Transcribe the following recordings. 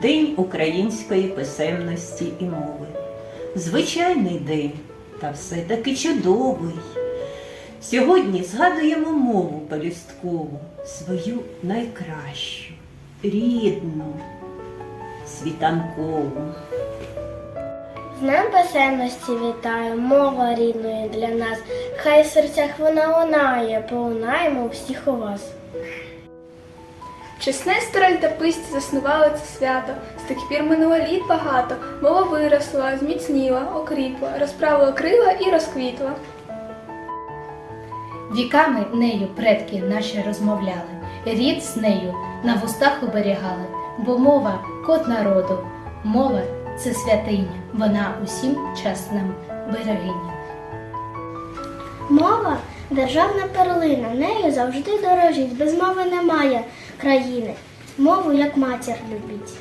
День української писемності і мови. Звичайний день, та все-таки чудовий. Сьогодні згадуємо мову полюсткову, свою найкращу, рідну, світанкову. З Днем писемності вітаю, мова рідної для нас. Хай в серцях вона лунає, полунаємо всіх у вас. Чесне старе літописці заснували це свято. З тих пір минуло літ багато. Мова виросла, зміцніла, окріпла, розправила крила і розквітла. Віками нею предки наші розмовляли, рід з нею на вустах оберігали, бо мова код народу, мова це святиня, вона усім час нам берегиня. Мова державна перлина, нею завжди дорожіть, без мови немає країни. Мову як матір любіть.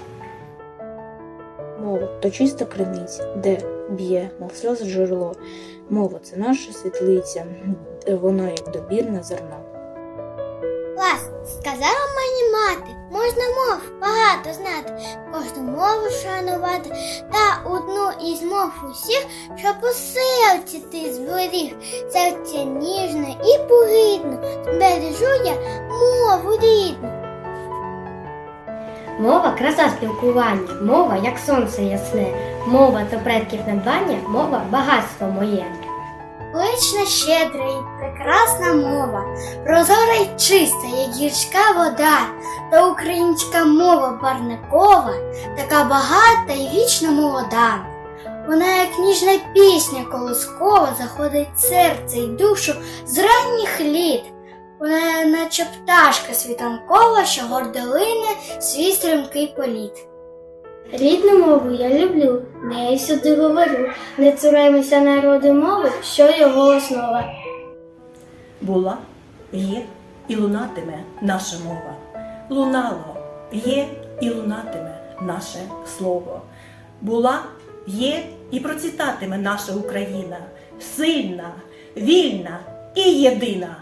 Мова то чиста криниця, де б'є, мов сльози джерело. Мова це наша світлиця, вона як добірне зерно. Клас, сказала мені мати, можна мов багато знати, кожну мову шанувати, та одну із мов усіх, щоб у серці ти зберіг, серце ніжне і погидно, збережу я мову рідну. Мова краса спілкування, мова як сонце ясне, мова то предків надбання, мова багатство моє. Велична, щедра і прекрасна мова, прозора й чиста, як гірська вода, та українська мова парникова, така багата і вічно молода. Вона, як ніжна пісня колоскова, заходить серце й душу з ранніх літ. Вона, наче пташка світанкова, що гордолине свій стрімкий політ. Рідну мову я люблю, нею сюди говорю. Не цураємося народу мови, що його основа. була, є і лунатиме наша мова. Лунало, є і лунатиме наше слово. Була, є і процвітатиме наша Україна, сильна, вільна і єдина.